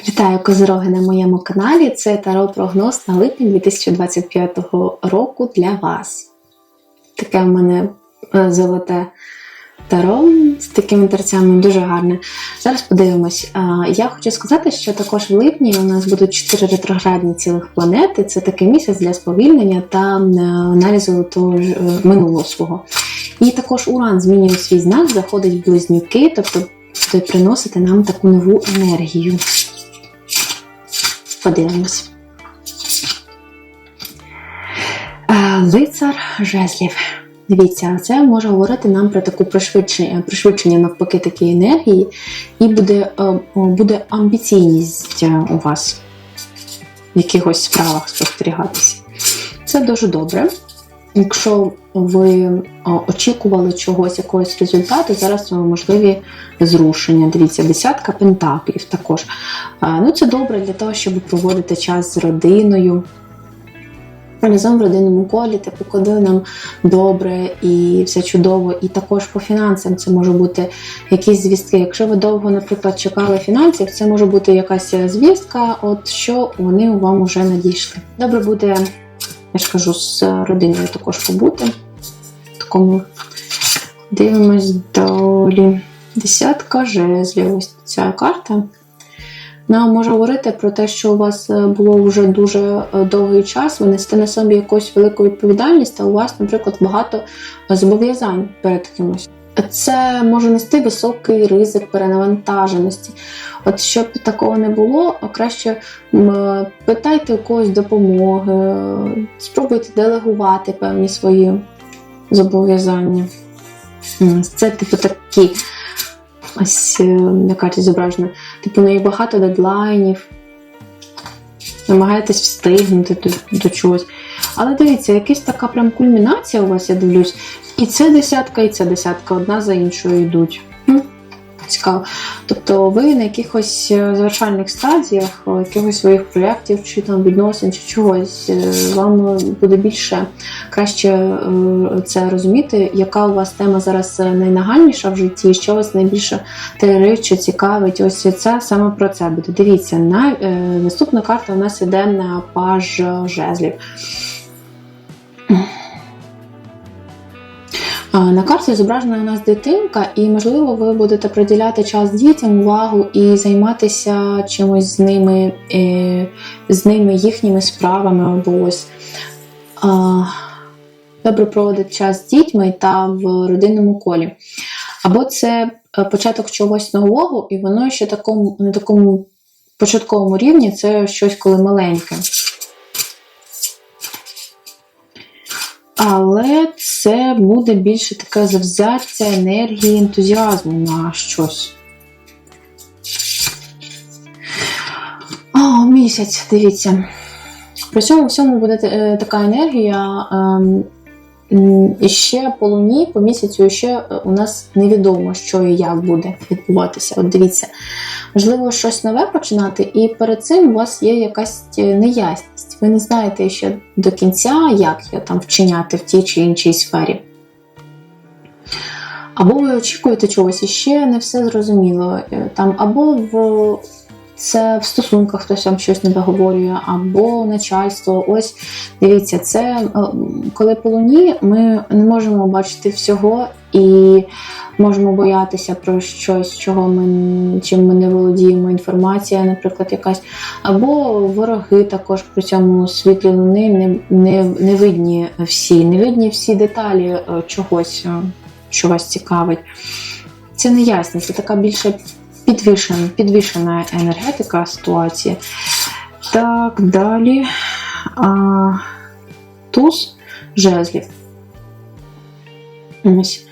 Вітаю козироги на моєму каналі. Це таро прогноз на липень 2025 року для вас. Таке в мене е, золоте таро з такими терцями дуже гарне. Зараз подивимось. Я хочу сказати, що також в липні у нас будуть 4 ретроградні цілих планети. Це такий місяць для сповільнення та е, аналізу того ж, е, минулого свого. І також Уран змінює свій знак, заходить в близнюки, тобто приносити нам таку нову енергію. Подивимось. Е, Лицар жезлів. Дивіться, це може говорити нам про таку пришвидшення, пришвидшення навпаки такої енергії, і буде, е, буде амбіційність е, у вас в якихось справах спостерігатися. Це дуже добре. Якщо ви очікували чогось, якогось результату, зараз можливі зрушення. Дивіться, десятка пентаклів також. Ну, Це добре для того, щоб проводити час з родиною. Разом в родинному колі, типу, коли нам добре і все чудово, і також по фінансам це може бути якісь звістки. Якщо ви довго, наприклад, чекали фінансів, це може бути якась звістка, от що вони вам вже надійшли. Добре буде я ж кажу, з родиною також побути. Такому дивимось далі. Десятка жезлів. Ось ця карта. Вона може говорити про те, що у вас було вже дуже довгий час, ви несете на собі якусь велику відповідальність, а у вас, наприклад, багато зобов'язань перед кимось. Це може нести високий ризик перенавантаженості. От щоб такого не було, краще питайте у когось допомоги, спробуйте делегувати певні свої зобов'язання. Це, типу, такі ось на карті зображено. Типу, неї багато дедлайнів. Намагаєтесь встигнути до, до чогось. Але дивіться, якась така прям кульмінація у вас, я дивлюсь. І це десятка, і ця десятка одна за іншою йдуть. Цікаво. Тобто ви на якихось завершальних стадіях, якихось своїх проєктів, чи там відносин, чи чогось, вам буде більше краще це розуміти, яка у вас тема зараз найнагальніша в житті, що вас найбільше терорить, чи цікавить. Ось це саме про це буде. Дивіться, на, е, наступна карта у нас іде на паж жезлів. На карті зображена у нас дитинка, і, можливо, ви будете приділяти час дітям, увагу і займатися чимось з ними, з ними їхніми справами або ось. Добре проводити час з дітьми та в родинному колі. Або це початок чогось нового, і воно ще такому, на такому початковому рівні це щось коли маленьке. Але це буде більше таке завзяття енергії, ентузіазму на щось. О, місяць, дивіться. При цьому всьому буде е, така енергія. І ще по луні, по місяцю, ще у нас невідомо, що і як буде відбуватися. От дивіться, можливо, щось нове починати, і перед цим у вас є якась неясність. Ви не знаєте ще до кінця, як я там вчиняти в тій чи іншій сфері. Або ви очікуєте чогось і ще не все зрозуміло. Там, Або в це в стосунках хтось вам щось не договорює, або начальство. Ось дивіться, це е, коли по луні ми не можемо бачити всього і можемо боятися про щось, чого ми чим ми не володіємо. Інформація, наприклад, якась, або вороги також при цьому світлі луни не, не, не видні всі, не видні всі деталі е, чогось, е, що вас цікавить. Це неясність, це така більше підвішена, підвішена енергетика ситуації. Так, далі а, туз жезлів. Ось.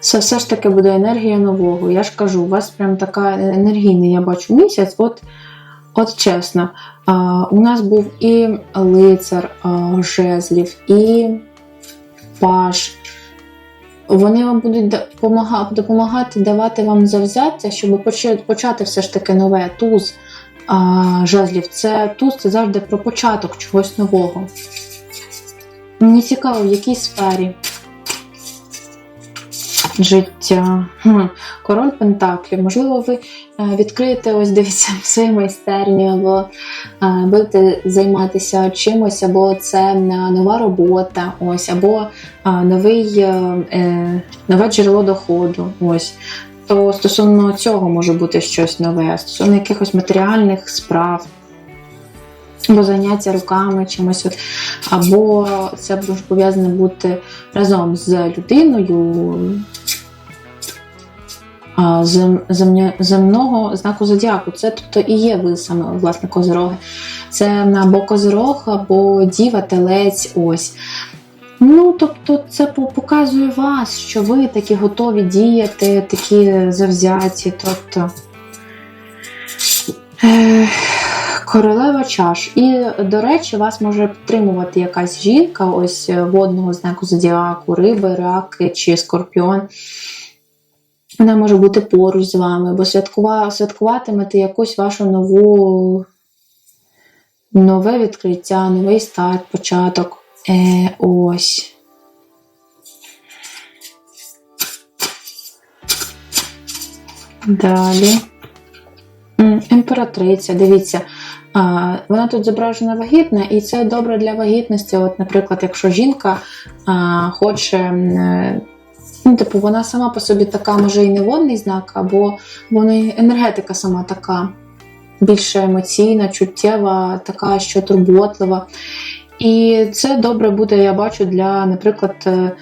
Це все ж таки буде енергія нового. Я ж кажу, у вас прям така енергійна, я бачу місяць. От от чесно, а, у нас був і лицар а, жезлів, і паш, вони вам будуть допомагати давати вам завзяття, щоб почати все ж таки нове туз а, жезлів. Це туз це завжди про початок чогось нового. Мені цікаво, в якій сфері. Життя. Хм. Король Пентаклів. Можливо, ви е, відкриєте ось дивіться в своїй майстерні, або е, будете займатися чимось, або це е, нова робота, ось, або новий, нове джерело доходу. Ось. То стосовно цього може бути щось нове, стосовно якихось матеріальних справ. Або заняття руками чимось, от, або це може пов'язане бути разом з людиною зем- земня- земного знаку зодіаку. Це тобто і є ви саме власне козироги. Це або козирог, або діва, телець, ось. Ну, тобто, це показує вас, що ви такі готові діяти, такі завзяті. Тобто. Королева чаш. І, до речі, вас може підтримувати якась жінка, ось водного знаку зодіаку, риби, раки чи скорпіон. Вона може бути поруч з вами, бо святкува, святкуватимете якусь вашу нову нове відкриття, новий старт, початок. Е, ось. Далі. Імператриця, дивіться, а, вона тут зображена вагітна, і це добре для вагітності. От, наприклад, якщо жінка а, хоче, ну, типу, вона сама по собі така, може, і не водний знак, або вона енергетика сама така, більш емоційна, чуттєва, така, що турботлива. І це добре буде, я бачу, для, наприклад, е,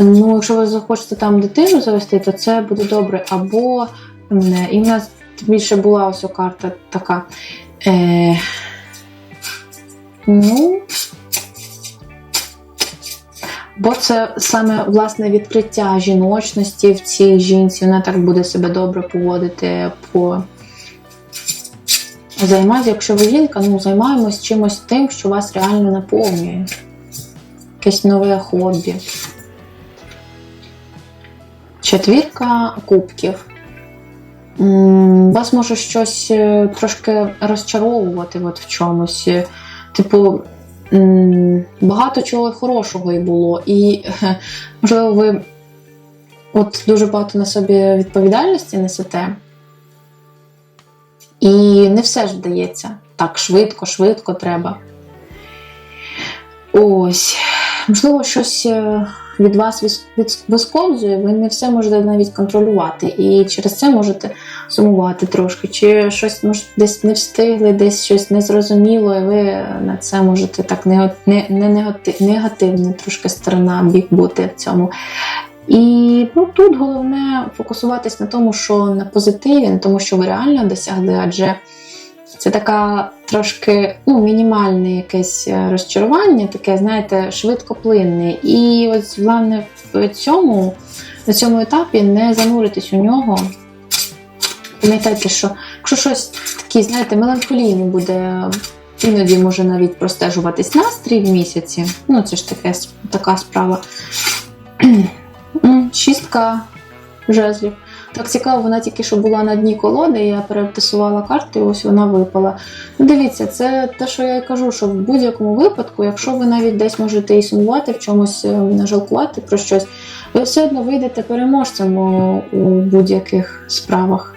ну, якщо ви захочете там дитину завести, то це буде добре. Або м, і в нас більше була ось карта така. Е, ну, бо це саме власне відкриття жіночності в цій жінці. Вона так буде себе добре поводити по. Займатися, якщо ви жінка, ну займаємось чимось тим, що вас реально наповнює. Якесь нове хобі. Четвірка кубків. Вас може щось е, трошки розчаровувати от в чомусь. Типу, багато чого хорошого і було. І, е, можливо, ви от дуже багато на собі відповідальності несете. І не все ж вдається. Так, швидко, швидко треба. Ось. Можливо, щось е, від вас вис- від- висковзує, ви не все можете навіть контролювати. І через це можете сумувати трошки. Чи щось може, десь не встигли, десь щось незрозуміло, і ви на це можете так не, не, не негатив, негативна трошки сторона бік бути в цьому. І ну, тут головне фокусуватись на тому, що на позитиві, на тому, що ви реально досягли, адже це така трошки ну, мінімальне якесь е, розчарування, таке, знаєте, швидкоплинне. І ось, головне, в цьому, на цьому етапі не зануритись у нього. Пам'ятайте, що якщо щось таке, знаєте, меланхолійне буде, іноді може навіть простежуватись настрій в місяці. Ну, це ж таке, така справа. Шістка жезлів. Так цікаво, вона тільки що була на дні колоди, я перетасувала карти, і ось вона випала. Ну, Дивіться, це те, що я й кажу, що в будь-якому випадку, якщо ви навіть десь можете і сумувати, в чомусь е, жалкувати про щось, ви все одно вийдете переможцем у, у будь-яких справах.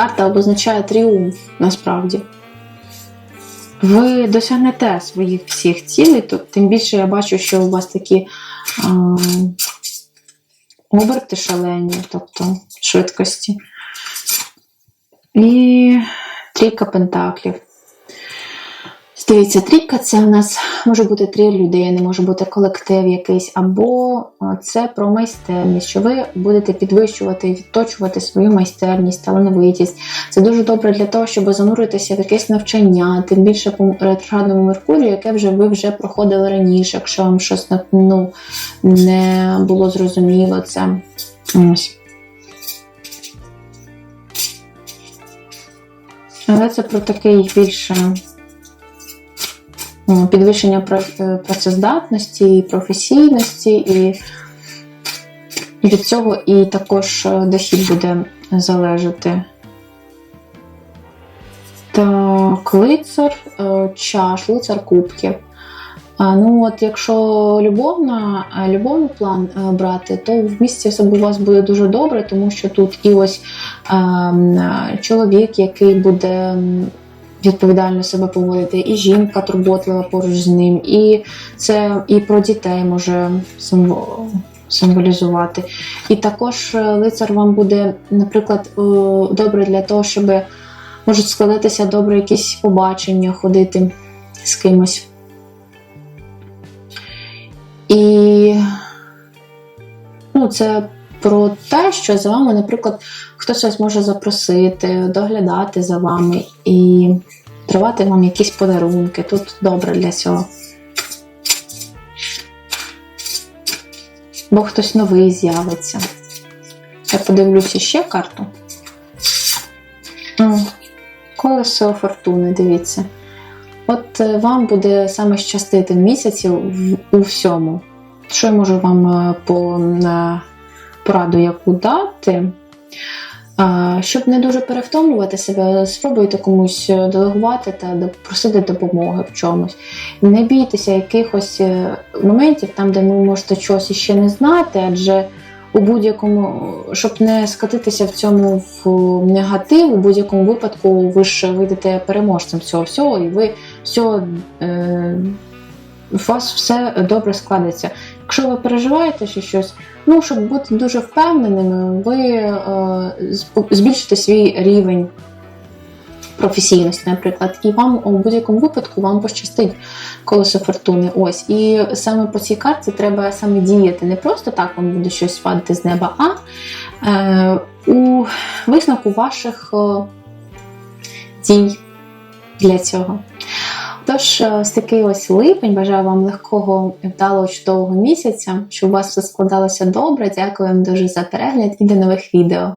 Карта обозначає тріумф насправді. Ви досягнете своїх всіх цілей, тим більше я бачу, що у вас такі а, оберти шалені, тобто швидкості. І трійка пентаклів. Дивіться, трійка це у нас може бути три людини, може бути колектив якийсь, або це про майстерність, що ви будете підвищувати і відточувати свою майстерність, талановитість. Це дуже добре для того, щоб зануритися в якесь навчання, тим більше по ретроградному Меркурію, яке вже ви вже проходили раніше, якщо вам щось ну, не було зрозуміло це. Ось. Але це про такий більше підвищення е, працездатності, і професійності, і, від цього і також е, дохід буде залежати. Так, лицар е, чаш, лицар кубків. Ну от якщо любовна, любовний план брати, то в місці все у вас буде дуже добре, тому що тут і ось е, е, чоловік, який буде відповідально себе поводити, і жінка турботлива поруч з ним, і це і про дітей може символізувати. І також е, лицар вам буде, наприклад, е, добре для того, щоб можуть складатися добре якісь побачення, ходити з кимось. І ну, це про те, що за вами, наприклад, хтось вас може запросити, доглядати за вами і давати вам якісь подарунки. Тут добре для цього. Бо хтось новий з'явиться. Я подивлюся ще карту. Колесо фортуни, дивіться. От е, вам буде саме щастити місяці у всьому. Що я можу вам е, по на пораду яку дати? Щоб не дуже перевтомлювати себе, спробуйте комусь е, делегувати та просити допомоги в чомусь. Не бійтеся якихось е, моментів, там, де ви можете чогось іще не знати, адже у будь-якому, щоб не скатитися в цьому в негатив, у будь-якому випадку ви ж вийдете переможцем цього всього, і ви все, е, у вас все добре складеться. Якщо ви переживаєте чи щось, ну щоб бути дуже впевненими, ви е, збільшите свій рівень професійності, наприклад, і вам у будь-якому випадку вам пощастить колесо фортуни. Ось. І саме по цій карті треба саме діяти. Не просто так вам буде щось падати з неба, а е, у висновку ваших е, дій для цього. Тож, е, ось такий ось липень. Бажаю вам легкого, і вдалого, чудового місяця, щоб у вас все складалося добре. Дякую вам дуже за перегляд і до нових відео.